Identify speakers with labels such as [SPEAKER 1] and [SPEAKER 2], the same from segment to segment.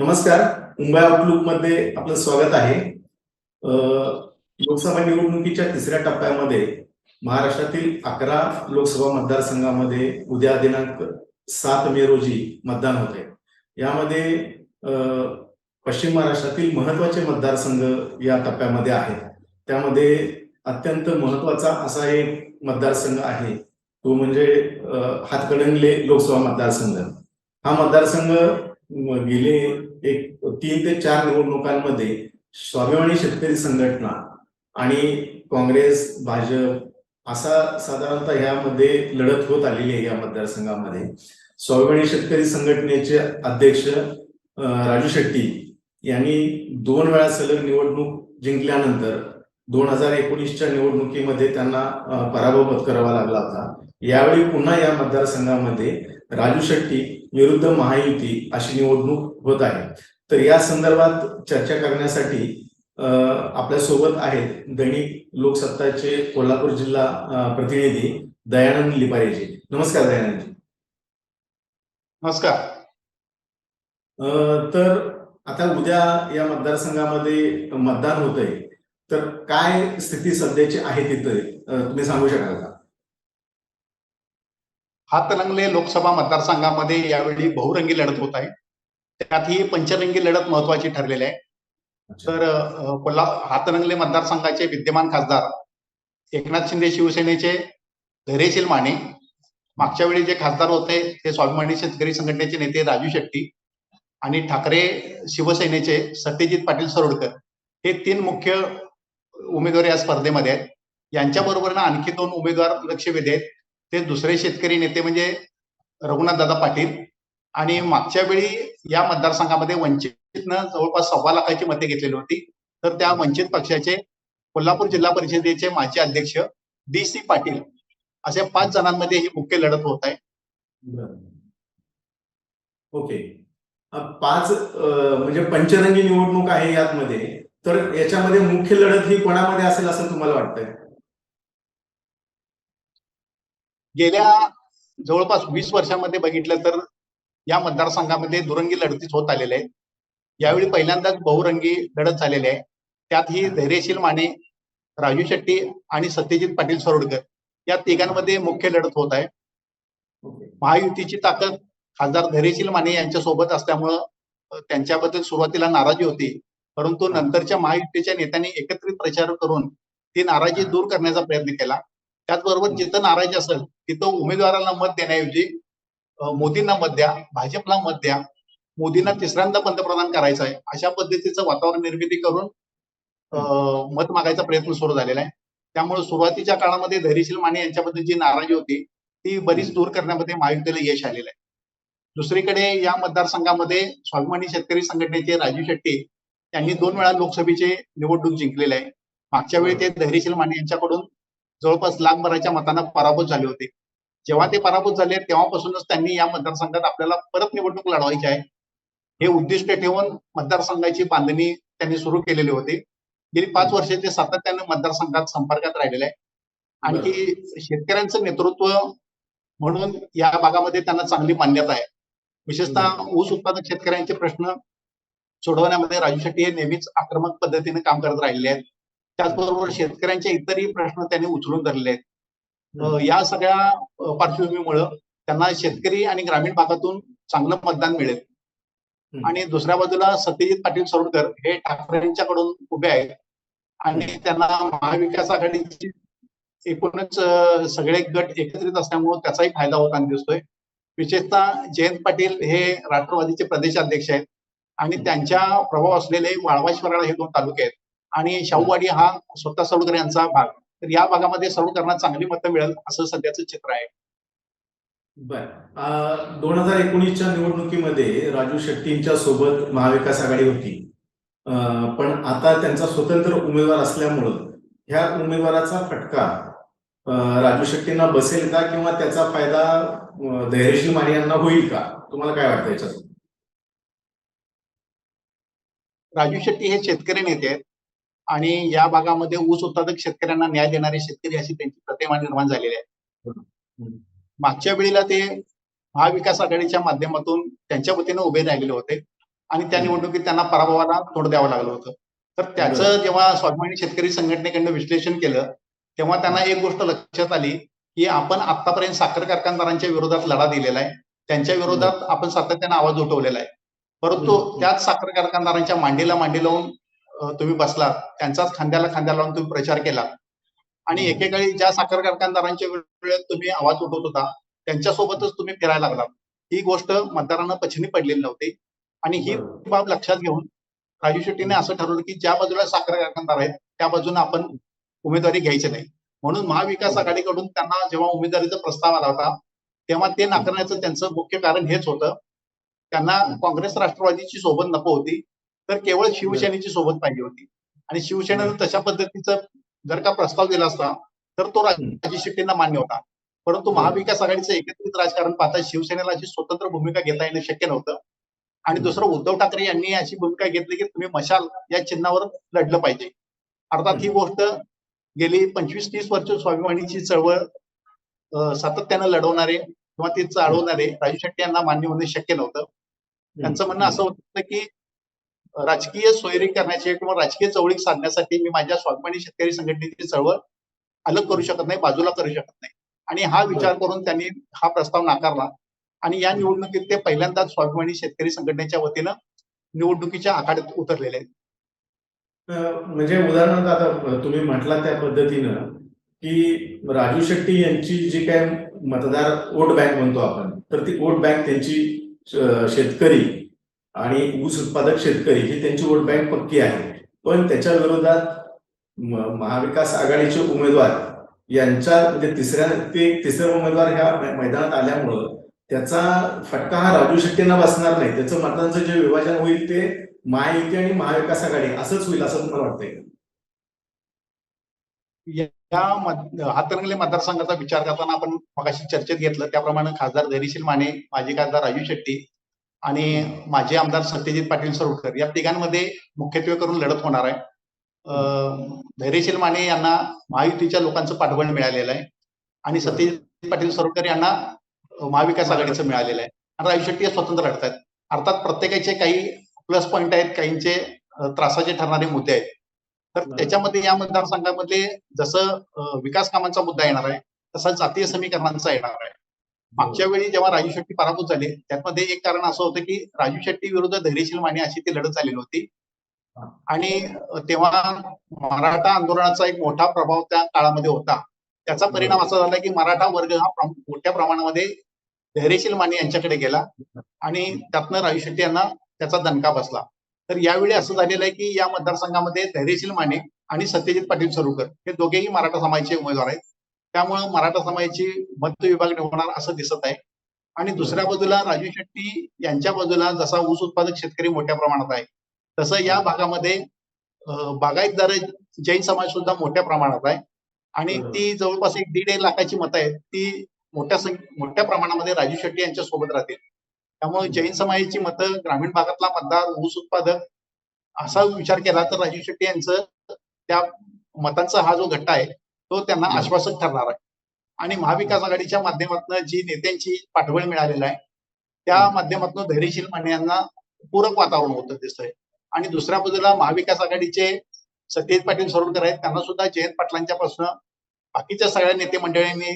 [SPEAKER 1] नमस्कार. मुंबई आउटलुकमध्ये आपलं स्वागत आहे. लोकसभा निवडणुकीच्या तिसऱ्या टप्प्यामध्ये महाराष्ट्रातील अकरा लोकसभा मतदारसंघामध्ये उद्या दिनांक सात मे रोजी मतदान होत आहे. यामध्ये पश्चिम महाराष्ट्रातील महत्त्वाचे मतदारसंघ या टप्प्यामध्ये आहेत. त्यामध्ये अत्यंत महत्त्वाचा असा एक मतदारसंघ आहे. तो म्हणजे हातकणंगले लोकसभा मतदारसंघ. हा मतदारसंघ गेले एक तीन ते चार निवडणुकांमध्ये स्वाभिमानी शेतकरी संघटना आणि काँग्रेस भाजप असा साधारणतः ह्यामध्ये लढत होत आलेली आहे या मतदारसंघामध्ये. स्वाभिमानी शेतकरी संघटनेचे अध्यक्ष राजू शेट्टी यांनी दोन वेळा सलग निवडणूक जिंकल्यानंतर दोन हजार एकोणीसच्या निवडणुकीमध्ये त्यांना पराभव पत्करावा लागला होता. यावेळी पुन्हा या मतदारसंघामध्ये राजू शेट्टी विरुद्ध महायुती अशी निवडणूक होत आहे. तर या संदर्भात चर्चा करण्यासाठी अ, आपल्यासोबत आहेत दैनिक लोकसत्ताचे कोल्हापूर जिल्हा प्रतिनिधी दयानंद लिपारेजी. नमस्कार दयानंदजी.
[SPEAKER 2] नमस्कार.
[SPEAKER 1] तर आता उद्या या मतदारसंघामध्ये मतदान होत आहे तर काय स्थिती सध्याची आहे तिथे? तुम्ही सांगू शकाल का?
[SPEAKER 2] हातलंगले लोकसभा मतदारसंघामध्ये यावेळी बहुरंगी लढत होत आहे. त्यात ही पंचरंगी लढत महत्वाची ठरलेली आहे. तर कोल्हा हातलंगले मतदारसंघाचे विद्यमान खासदार एकनाथ शिंदे शिवसेनेचे धैर्यशील माने मागच्या वेळी जे खासदार होते ते स्वाभिमानी शेतकरी संघटनेचे नेते राजू शेट्टी आणि ठाकरे शिवसेनेचे सत्यजित पाटील सरोडकर हे तीन मुख्य उमेदवार या स्पर्धेमध्ये आहेत. यांच्या बरोबर आणखी दोन उमेदवार लक्ष वेधे आहेत ते दुसरे शेतकरी नेते म्हणजे रघुनाथ दादा पाटील आणि मागच्या वेळी या मतदारसंघामध्ये वंचितनं जवळपास सव्वा लाखाची मते घेतलेली होती. तर त्या वंचित पक्षाचे कोल्हापूर जिल्हा परिषदेचे माजी अध्यक्ष डी सी पाटील अशा पाच जणांमध्ये ही मुख्य लढत होत आहे.
[SPEAKER 1] ओके. पाच म्हणजे पंचरंगी निवडणूक आहे यामध्ये. तर याच्यामध्ये मुख्य लढत ही कोणामध्ये असेल असं तुम्हाला वाटतंय?
[SPEAKER 2] गेल्या जवळपास वीस वर्षामध्ये बघितलं तर या मतदारसंघामध्ये दुरंगी लढतीच होत आलेल्या आहेत यावेळी पहिल्यांदाच बहुरंगी लढत झालेली आहे. त्यात ही धैर्यशील माने राजू शेट्टी आणि सत्यजित पाटील सरोडकर या तिघांमध्ये मुख्य लढत होत आहे. महायुतीची ताकद खासदार धैर्यशील माने यांच्या सोबत असल्यामुळं त्यांच्याबद्दल सुरुवातीला नाराजी होती. परंतु नंतरच्या महायुतीच्या नेत्यांनी एकत्रित प्रचार करून ती नाराजी दूर करण्याचा प्रयत्न केला. त्याचबरोबर जिथं नाराजी असेल तिथं उमेदवाराला मत देण्याऐवजी मोदींना मत द्या भाजपला मत द्या. मोदींना तिसऱ्यांदा पंतप्रधान करायचं आहे. अशा पद्धतीचं वातावरण निर्मिती करून मत मागायचा प्रयत्न सुरू झालेला आहे. त्यामुळे सुरुवातीच्या काळामध्ये धैर्यशील माने यांच्याबद्दल जी नाराजी होती ती बरीच दूर करण्यामध्ये महायुतीला यश आलेलं आहे. दुसरीकडे या मतदारसंघामध्ये स्वाभिमानी शेतकरी संघटनेचे राजू शेट्टी यांनी दोन वेळा लोकसभेचे निवडणूक जिंकलेले आहे. मागच्या वेळी ते धैर्यशील माने यांच्याकडून जवळपास लाखभराच्या मतांना पराभूत झाले होते. जेव्हा ते पराभूत झाले तेव्हापासूनच त्यांनी या मतदारसंघात आपल्याला परत निवडणूक लढवायची आहे. हे उद्दिष्ट ठेवून मतदारसंघाची बांधणी त्यांनी सुरू केलेली होती. गेली पाच वर्षे ते सातत्याने मतदारसंघात संपर्कात राहिलेले आहे. आणखी शेतकऱ्यांचं नेतृत्व म्हणून या भागामध्ये त्यांना चांगली मान्यता आहे. विशेषतः ऊस उत्पादक शेतकऱ्यांचे प्रश्न सोडवण्यामध्ये राजू शेट्टी हे नेहमीच आक्रमक पद्धतीने काम करत राहिलेले आहेत. त्याचबरोबर शेतकऱ्यांचे इतरही प्रश्न त्यांनी उचलून धरले आहेत. या सगळ्या पार्श्वभूमीमुळं त्यांना शेतकरी आणि ग्रामीण भागातून चांगलं मतदान मिळेल. आणि दुसऱ्या बाजूला सत्यजित पाटील सरोडकर हे ठाकरेंच्याकडून उभे आहेत. आणि त्यांना महाविकास आघाडीची एकूणच सगळे गट एकत्रित असल्यामुळे त्याचाही फायदा होताना दिसतोय. विशेषतः जयंत पाटील हे राष्ट्रवादीचे प्रदेशाध्यक्ष आहेत. आणि त्यांच्या प्रभाव असलेले वाळवा शिराळा हे दोन तालुके आहेत. आणि शाहूवाडी हा स्वतः सरोडकर यांचा भाग. तर या भागामध्ये सरोडकरांना चांगली मतं मिळेल असं सध्याचं चित्र आहे.
[SPEAKER 1] बर. दोन हजार एकोणीसच्या निवडणुकीमध्ये राजू शेट्टींच्या सोबत महाविकास आघाडी होती. पण आता त्यांचा स्वतंत्र उमेदवार असल्यामुळं ह्या उमेदवाराचा फटका राजू शेट्टींना बसेल का किंवा त्याचा फायदा धैर्यशील माने यांना होईल का? तुम्हाला काय वाटतं याच्यात
[SPEAKER 2] राजू शेट्टी हे शेतकरी नेते आहेत. आणि या भागामध्ये ऊस उत्पादक शेतकऱ्यांना न्याय देणारे शेतकरी अशी त्यांची प्रतिमा निर्माण झालेली आहे. मागच्या वेळेला ते महाविकास आघाडीच्या माध्यमातून त्यांच्या वतीने उभे राहिलेले होते आणि त्या निवडणुकीत त्यांना पराभवाला तोंड द्यावं लागलं होतं. तर त्याचं जेव्हा स्वाभिमानी शेतकरी संघटनेकडनं विश्लेषण केलं तेव्हा त्यांना एक गोष्ट लक्षात आली की आपण आतापर्यंत साखर कारखानदारांच्या विरोधात लढा दिलेला आहे. त्यांच्या विरोधात आपण सातत्यानं आवाज उठवलेला आहे. परंतु. त्याच साखर कारखानदारांच्या मांडीला मांडी लावून तुम्ही बसलात त्यांचाच खांद्याला खांद्या लावून तुम्ही प्रचार केला. आणि एकेकाळी ज्या साखर कारखानदारांच्या वेळेत तुम्ही आवाज उठवत होता त्यांच्यासोबतच तुम्ही फिरायला लागला. ही गोष्ट मतदारांना पचनी पडलेली नव्हती. आणि ही. बाब लक्षात घेऊन राजू शेट्टीने असं ठरवलं की ज्या बाजूला साखर कारखानदार आहेत त्या बाजूने आपण उमेदवारी घ्यायची नाही. म्हणून महाविकास आघाडीकडून त्यांना जेव्हा उमेदवारीचा प्रस्ताव आला होता तेव्हा ते नाकारण्याचं त्यांचं मुख्य कारण हेच होतं. त्यांना काँग्रेस राष्ट्रवादीची सोबत नको होती. तर केवळ शिवसेनेची सोबत पाहिजे होती. आणि शिवसेनेनं तशा पद्धतीचं जर का प्रस्ताव दिला असता तर तो राजू शेट्टींना मान्य होता. परंतु महाविकास आघाडीचं एकत्रित राजकारण पाहता शिवसेनेला अशी स्वतंत्र भूमिका घेता येणं शक्य नव्हतं. आणि दुसरं उद्धव ठाकरे यांनी अशी भूमिका घेतली की तुम्ही मशाल या चिन्हावर लढलं पाहिजे. अर्थात ही. गोष्ट गेली पंचवीस तीस वर्ष स्वाभिमानीची चळवळ सातत्यानं लढवणारे किंवा ती चालवणारे राजू शेट्टी यांना मान्य होणे शक्य नव्हतं. त्यांचं म्हणणं असं होतं की राजकीय सोयरी करण्याचे किंवा राजकीय चवळीक साधण्यासाठी मी माझ्या स्वाभिमानी शेतकरी संघटनेची चळवळ अलग करू शकत नाही बाजूला करू शकत नाही. आणि हा विचार करून त्यांनी हा प्रस्ताव नाकारला. आणि या निवडणुकीत ते पहिल्यांदाच स्वाभिमानी शेतकरी संघटनेच्या वतीनं निवडणुकीच्या आखाड्यात उतरलेले आहेत.
[SPEAKER 1] म्हणजे उदाहरणार्थ आता तुम्ही म्हटला त्या पद्धतीनं की राजू शेट्टी यांची जी काय मतदार वोट बँक म्हणतो आपण तर ती वोट बँक त्यांची शेतकरी आणि ऊस उत्पादक शेतकरी ही त्यांची वोट बँक पक्की आहे. पण त्याच्या विरोधात महाविकास आघाडीचे उमेदवार यांच्या म्हणजे तिसऱ्या ते तिसरे उमेदवार ह्या मैदानात आल्यामुळं त्याचा फटका हा राजू शेट्टींना बसणार नाही. त्याचं मतांचं जे विभाजन होईल ते महायुती आणि महाविकास आघाडी असंच होईल असं मला वाटतंय
[SPEAKER 2] या हातरंगले मतदारसंघाचा विचार करताना आपण मगाशी चर्चेत घेतलं. त्याप्रमाणे खासदार धैर्यशील माने माजी खासदार राजू शेट्टी आणि माजी आमदार सत्यजित पाटील सरोडकर या तिघांमध्ये मुख्यत्वे करून लढत होणार आहे. धैर्यशील माने यांना महायुतीच्या लोकांचं पाठबळ मिळालेलं आहे. आणि सत्यजित पाटील सरोडकर यांना महाविकास आघाडीचं मिळालेलं आहे. आणि राजू शेट्टी हे स्वतंत्र लढत आहेत अर्थात प्रत्येकाचे काही प्लस पॉईंट आहेत काहींचे त्रासाचे ठरणारे मुद्दे आहेत. तर. त्याच्यामध्ये या मतदारसंघामध्ये जसं विकास कामांचा मुद्दा येणार आहे तसा जातीय समीकरणांचा येणार आहे. मागच्या वेळी जेव्हा राजू शेट्टी पराभूत झाले त्यामध्ये एक कारण असं होतं की राजू शेट्टी विरुद्ध धैर्यशील माने अशी ती लढत झालेली होती. आणि तेव्हा मराठा आंदोलनाचा एक मोठा प्रभाव त्या काळामध्ये होता. त्याचा परिणाम असा झाला की मराठा वर्ग हा मोठ्या प्रमाणामध्ये धैर्यशील माने यांच्याकडे गेला आणि त्यातनं राजू शेट्टी यांना त्याचा दणका बसला. तर यावेळी असं झालेलं आहे की या मतदारसंघामध्ये धैर्यशील माने आणि सत्यजित पाटील सरुकर हे दोघेही मराठा समाजाचे उमेदवार आहेत. त्यामुळे मराठा समाजाची मत विभागणी होणार असं दिसत आहे. आणि दुसऱ्या बाजूला राजू शेट्टी यांच्या बाजूला जसा ऊस उत्पादक शेतकरी मोठ्या प्रमाणात आहे तसं या भागामध्ये बागायतदार जैन समाज सुद्धा मोठ्या प्रमाणात आहे. आणि. ती जवळपास एक दीड एक लाखाची मतं आहेत. ती मोठ्या मोठ्या प्रमाणामध्ये राजू शेट्टी यांच्या सोबत राहतील. त्यामुळे जैन समाजाची मतं ग्रामीण भागातला मतदार ऊस उत्पादक असा विचार केला तर राजू शेट्टी यांचं त्या मतांचा हा जो गट्टा आहे तो त्यांना. आश्वासक ठरणार आहे आणि महाविकास आघाडीच्या माध्यमातून जी नेत्यांची पाठबळ मिळालेलं आहे त्या. माध्यमातून धैर्यशील माने यांना पूरक वातावरण होतं दिसतंय आणि दुसऱ्या बाजूला महाविकास आघाडीचे सत्यजित पाटील सरोडकर आहेत त्यांना सुद्धा जयंत पाटलांच्या पासून बाकीच्या सगळ्या नेते मंडळींनी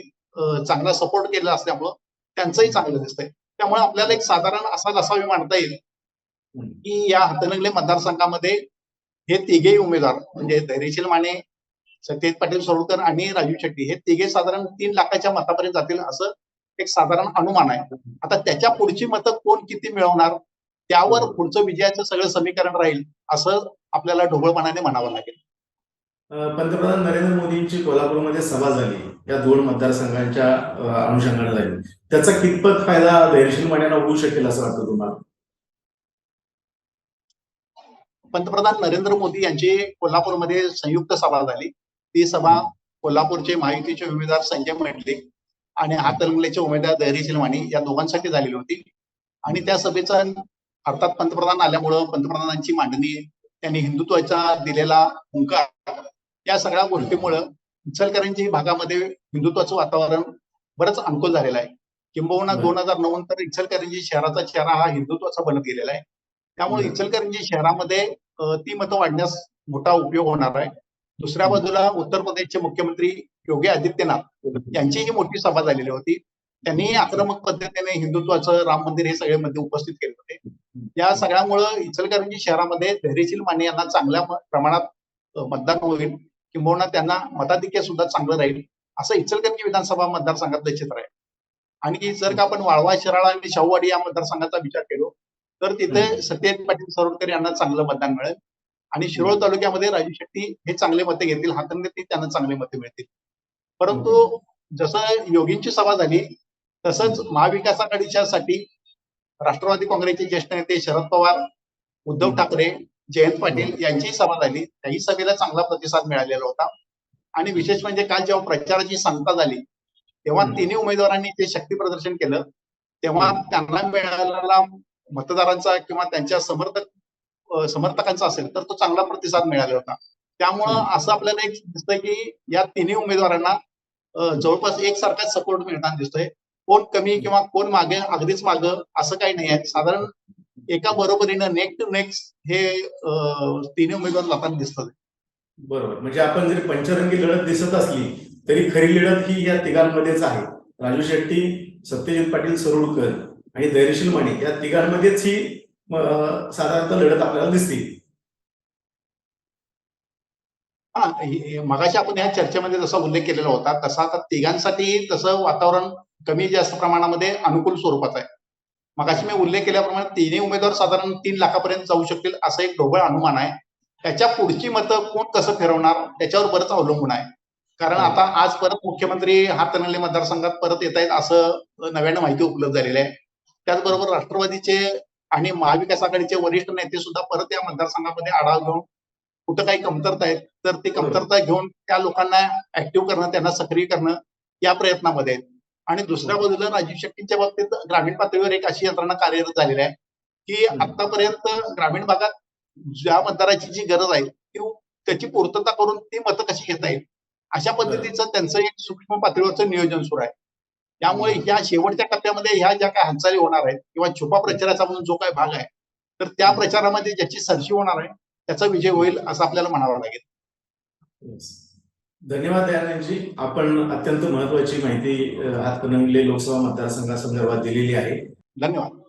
[SPEAKER 2] चांगला सपोर्ट केला असल्यामुळं त्यांचंही चांगलं दिसतंय त्यामुळे आपल्याला एक साधारण असा लसावी मांडता येईल. की या हातनगले मतदारसंघामध्ये हे तिघेही उमेदवार म्हणजे धैर्यशील माने सत्यजित पाटील सरोडकर आणि राजू शेट्टी हे तिघे साधारण तीन लाखाच्या मतापर्यंत जातील असं एक साधारण अनुमान आहे. आता त्याच्या पुढची मतं कोण किती मिळवणार? त्यावर पुढचं विजयाचं सगळं समीकरण राहील असं आपल्याला ढोबळपणाने म्हणावं लागेल.
[SPEAKER 1] पंतप्रधान नरेंद्र मोदींची कोल्हापूरमध्ये सभा झाली. या दोन मतदारसंघांच्या अनुषंगाने झाली. त्याचा कितपत फायदा धैर्यशील मान्यांना होऊ शकेल असं वाटतं तुम्हाला?
[SPEAKER 2] पंतप्रधान नरेंद्र मोदी यांची कोल्हापूरमध्ये संयुक्त सभा झाली. ती सभा कोल्हापूरचे महायुतीचे उमेदवार संजय मंडलिक आणि हातलंगलेचे उमेदवार धैर्यशील माने या दोघांसाठी झालेली होती आणि त्या सभेचा अर्थात पंतप्रधान आल्यामुळं पंतप्रधानांची मांडणी त्यांनी हिंदुत्वाचा दिलेला हुंकार या सगळ्या गोष्टीमुळं इचलकरंजी भागामध्ये हिंदुत्वाचं वातावरण बरंच अनुकूल झालेलं आहे किंबहुना. दोन हजार नऊ नंतर इचलकरंजी शहराचा चेहरा हा हिंदुत्वाचा बनत गेलेला आहे त्यामुळे. इचलकरंजी शहरामध्ये ती मतं वाढण्यास मोठा उपयोग होणार आहे दुसऱ्या बाजूला उत्तर प्रदेशचे मुख्यमंत्री योगी आदित्यनाथ यांची ही मोठी सभा झालेली होती. त्यांनी आक्रमक पद्धतीने हिंदुत्वाचं राम मंदिर हे सगळे मुद्दे उपस्थित केले होते. या सगळ्यामुळं इचलकरंजी शहरामध्ये धैर्यशील माने यांना चांगल्या प्रमाणात मतदान होईल किंबहुना त्यांना मताधिक्य सुद्धा चांगलं राहील असं इचलकरंजी विधानसभा मतदारसंघातलं चित्र आहे. आणि जर का आपण वाळवा शिराळा आणि शाहूवाडी या मतदारसंघाचा विचार केलो तर तिथे सत्यजित पाटील सरोडकर यांना चांगलं मतदान मिळेल. आणि शिरोळ तालुक्यामध्ये राजू शेट्टी हे चांगले मते घेतील. हातंगती त्यांना चांगले मते मिळतील. परंतु जसं योगींची सभा झाली तसंच महाविकास आघाडीच्या साठी राष्ट्रवादी काँग्रेसचे ज्येष्ठ नेते शरद पवार उद्धव ठाकरे जयंत पाटील यांचीही सभा झाली. त्याही सभेला चांगला प्रतिसाद मिळालेला होता. आणि विशेष म्हणजे काल जेव्हा प्रचाराची सांगता झाली तेव्हा. तिन्ही उमेदवारांनी ते शक्ती प्रदर्शन केलं. तेव्हा त्यांना मिळालेला मतदारांचा किंवा त्यांच्या समर्थक समर्थकांचा असेल तर तो चांगला प्रतिसाद मिळाला होता. त्यामुळं. असं आपल्याला एक दिसतंय की या तिन्ही उमेदवारांना जवळपास एकसारखाच सपोर्ट मिळताना दिसतोय. कोण कमी किंवा कोण मागे अगदीच मागं असं काही नाही आहे. साधारण एका बरोबरीनं नेक टू नेक्स्ट हे तिन्ही उमेदवार जाताना दिसतात
[SPEAKER 1] बरोबर. म्हणजे आपण जरी पंचरंगी लढत दिसत असली तरी खरी लढत ही या तिघांमध्येच आहे. राजू शेट्टी सत्यजित पाटील सरोडकर आणि धैर्यशील माने या तिघांमध्येच ही साधारणतः लढत आपल्याला दिसते
[SPEAKER 2] मगाशी आपण या चर्चेमध्ये जसा उल्लेख केलेला होता तसा आता तिघांसाठी तसं वातावरण कमी जास्त प्रमाणामध्ये अनुकूल स्वरूपाचं आहे. मगाशी मी उल्लेख केल्याप्रमाणे तिन्ही उमेदवार साधारण तीन लाखापर्यंत जाऊ शकतील असं एक ढोबळ अनुमान आहे. त्याच्या पुढची मतं कोण कसं फिरवणार त्याच्यावर बरंच अवलंबून आहे. कारण आता आज परत मुख्यमंत्री हातनगले मतदारसंघात परत येत आहेत असं नव्यानं माहिती उपलब्ध झालेली आहे. त्याचबरोबर राष्ट्रवादीचे आणि महाविकास आघाडीचे वरिष्ठ नेते सुद्धा परत या मतदारसंघामध्ये आढावा घेऊन कुठं काही कमतरता आहेत तर ती कमतरता घेऊन त्या लोकांना ऍक्टिव्ह करणं त्यांना सक्रिय करणं या प्रयत्नामध्ये आहेत. आणि दुसऱ्या बाजूला राजीव शेट्टींच्या बाबतीत ग्रामीण पातळीवर एक अशी यंत्रणा कार्यरत झालेली आहे की. आतापर्यंत ग्रामीण भागात ज्या मतदाराची जी गरज आहे ती त्याची पूर्तता करून ती मतं कशी घेता येईल? अशा पद्धतीचं त्यांचं एक सूक्ष्म पातळीवरचं नियोजन सुरू आहे. त्यामुळे ह्या शेवटच्या टप्प्यामध्ये ह्या ज्या काही हालचाली होणार आहेत किंवा छुपा प्रचाराचा म्हणून जो काही भाग आहे तर त्या प्रचारामध्ये ज्याची सरशी होणार आहे त्याचा विजय होईल असं आपल्याला म्हणावं लागेल.
[SPEAKER 1] धन्यवाद दयानंदजी. आपण अत्यंत महत्वाची माहिती हातकणंगले लोकसभा मतदारसंघासंदर्भात दिलेली आहे.
[SPEAKER 2] धन्यवाद.